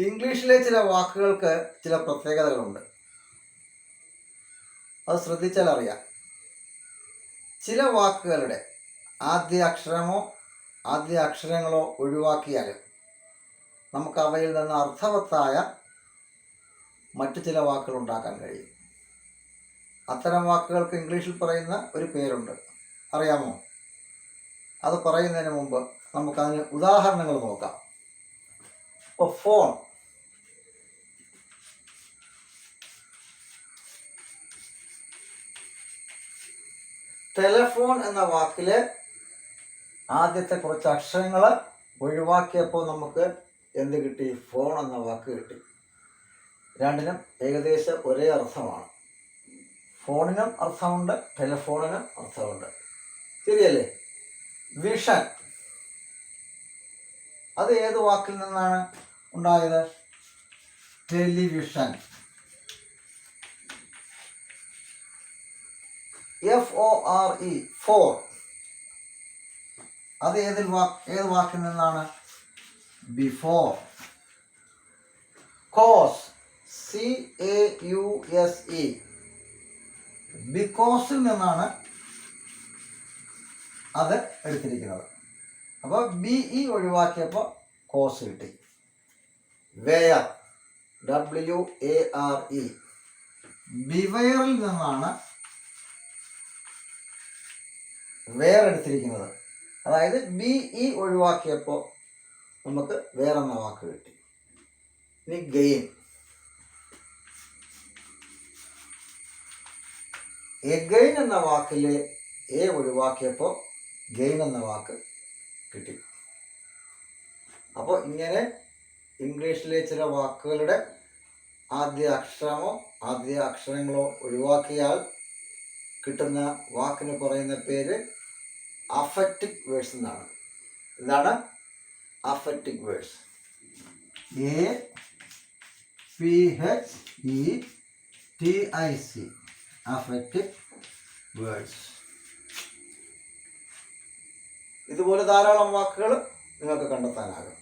ഇംഗ്ലീഷിലെ ചില വാക്കുകൾക്ക് ചില പ്രത്യേകതകളുണ്ട്. അത് ശ്രദ്ധിച്ചാൽ അറിയാം. ചില വാക്കുകളുടെ ആദ്യ അക്ഷരമോ ആദ്യ അക്ഷരങ്ങളോ ഒഴിവാക്കിയാൽ നമുക്ക് അവയിൽ നിന്ന് അർത്ഥവത്തായ മറ്റു ചില വാക്കുകൾ ഉണ്ടാക്കാൻ കഴിയും. അത്തരം വാക്കുകൾക്ക് ഇംഗ്ലീഷിൽ പറയുന്ന ഒരു പേരുണ്ട്. അറിയാമോ? അത് പറയുന്നതിന് മുമ്പ് നമുക്കതിന് ഉദാഹരണങ്ങൾ നോക്കാം. ഇപ്പോൾ ഫോൺ. ടെലഫോൺ എന്ന വാക്കിലെ ആദ്യത്തെ കുറച്ച് അക്ഷരങ്ങൾ ഒഴിവാക്കിയപ്പോൾ നമുക്ക് എന്ത് കിട്ടി? ഫോൺ എന്ന വാക്ക് കിട്ടി. രണ്ടിനും ഏകദേശം ഒരേ അർത്ഥമാണ്. ഫോണിനും അർത്ഥമുണ്ട് ടെലിഫോണിനും അർത്ഥമുണ്ട്. ശരിയല്ലേ? വിഷൻ. അത് ഏത് വാക്കിൽ നിന്നാണ് ഉണ്ടായത്? Television. F O R E fore അത് ഏതിൽ വാക്ക് ഏത് വാക്കിൽ നിന്നാണ്? Before cause C A U S E ബിക്കോസിൽ നിന്നാണ് അത് എടുത്തിരിക്കുന്നത്. അപ്പോൾ ബി ഇ ഒഴിവാക്കിയപ്പോൾ കോസ് കിട്ടി. Ware W A R E ബിവെയറിൽ നിന്നാണ് വേറെടുത്തിരിക്കുന്നത്. അതായത് ബി ഇ ഒഴിവാക്കിയപ്പോൾ നമുക്ക് വേറെന്ന വാക്ക് കിട്ടി. ഇനി ഗെയിൻ എഗൈൻ എന്ന വാക്കിൽ എ ഒഴിവാക്കിയപ്പോൾ ഗെയിൻ എന്ന വാക്ക് കിട്ടി. അപ്പോൾ ഇങ്ങനെ ഇംഗ്ലീഷിലെ ചില വാക്കുകളുടെ ആദ്യ അക്ഷരമോ ആദ്യ അക്ഷരങ്ങളോ ഒഴിവാക്കിയാൽ കിട്ടുന്ന വാക്കിന് പറയുന്ന പേര് അഫക്റ്റിക് വേഴ്സ് എന്നാണ്. എന്താണ്? Aphetic words A P H E T I C aphetic words ഇതുപോലെ ധാരാളം വാക്കുകൾ നിങ്ങൾക്ക് കണ്ടെത്താനാകും.